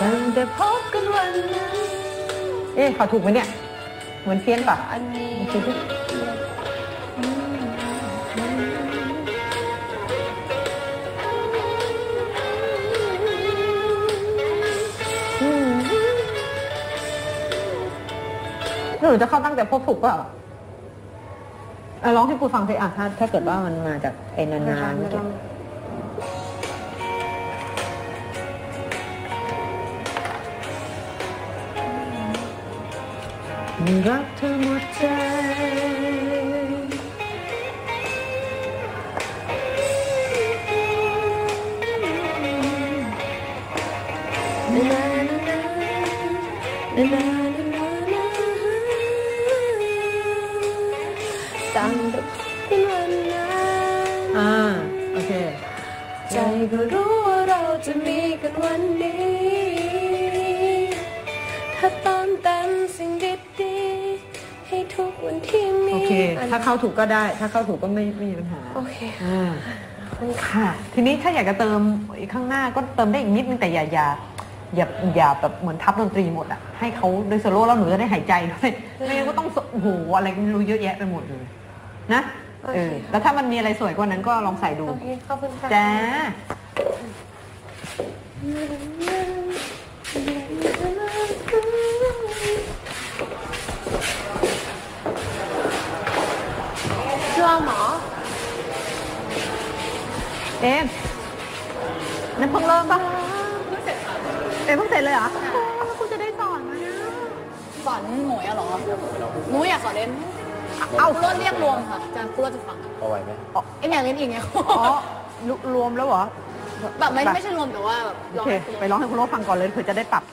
ตั้งแต่พบกันวันนั้น เอ๊ะเขาถูกไหมเนี่ย เหมือนเพี้ยนปะอันนี้คือที่หนูจะเข้าตั้งแต่พบถูกเปล่าอะร้องให้กูฟังสิอะถ้าถ้าเกิดว่ามันมาจากไอ้นานๆเมื่อกี้ รักเธอหมดใจตั้งแต่พบกันวันนั้นอ่า โอเค ใจก็รู้ว่าเราจะมีกันวันนี้ ทุกวันที่มีโอเค ถ้าเข้าถูกก็ได้ ถ้าเข้าถูกก็ไม่ไม่มีปัญหาโอเคอ่าค่ะ ทีนี้ถ้าอยากจะเติมอีกข้างหน้าก็เติมได้อีกนิดนึงแต่อย่าอย่าอย่าอย่าแบบเหมือนทับดนตรีหมดอะให้เขาโดยโซโล่แล้วหนูจะได้หายใจด้วยไม่งั้นก็ต้องโอ้โหอะไรก็ไม่รู้เยอะแยะไปหมดเลยนะโอเคเออแล้วถ้ามันมีอะไรสวยกว่านั้นก็ลองใส่ดูโอเคขอบคุณค่ะจ้า เชื่อหมอ เอ็มนั่นเพิ่งเริ่มปะเอ็มเพิ่งเสร็จเลยเหรอโอ้แล้วคุณจะได้สอนมานะสอนหมวยอะเหรอหนูอยากสอนเล่นเอาครูโรดเรียกรวมค่ะอาจารย์ครูโรดจะฟังเอาไหวไหมเอ็มอยากเล่นอีกไงอ๋อรวมแล้วเหรอแบบไม่ไม่ใช่รวมแต่ว่าแบบโอร้องเคให้ครูโรดไปร้องให้คุณโรสฟังก่อนเลยเผื่อจะได้ปรับ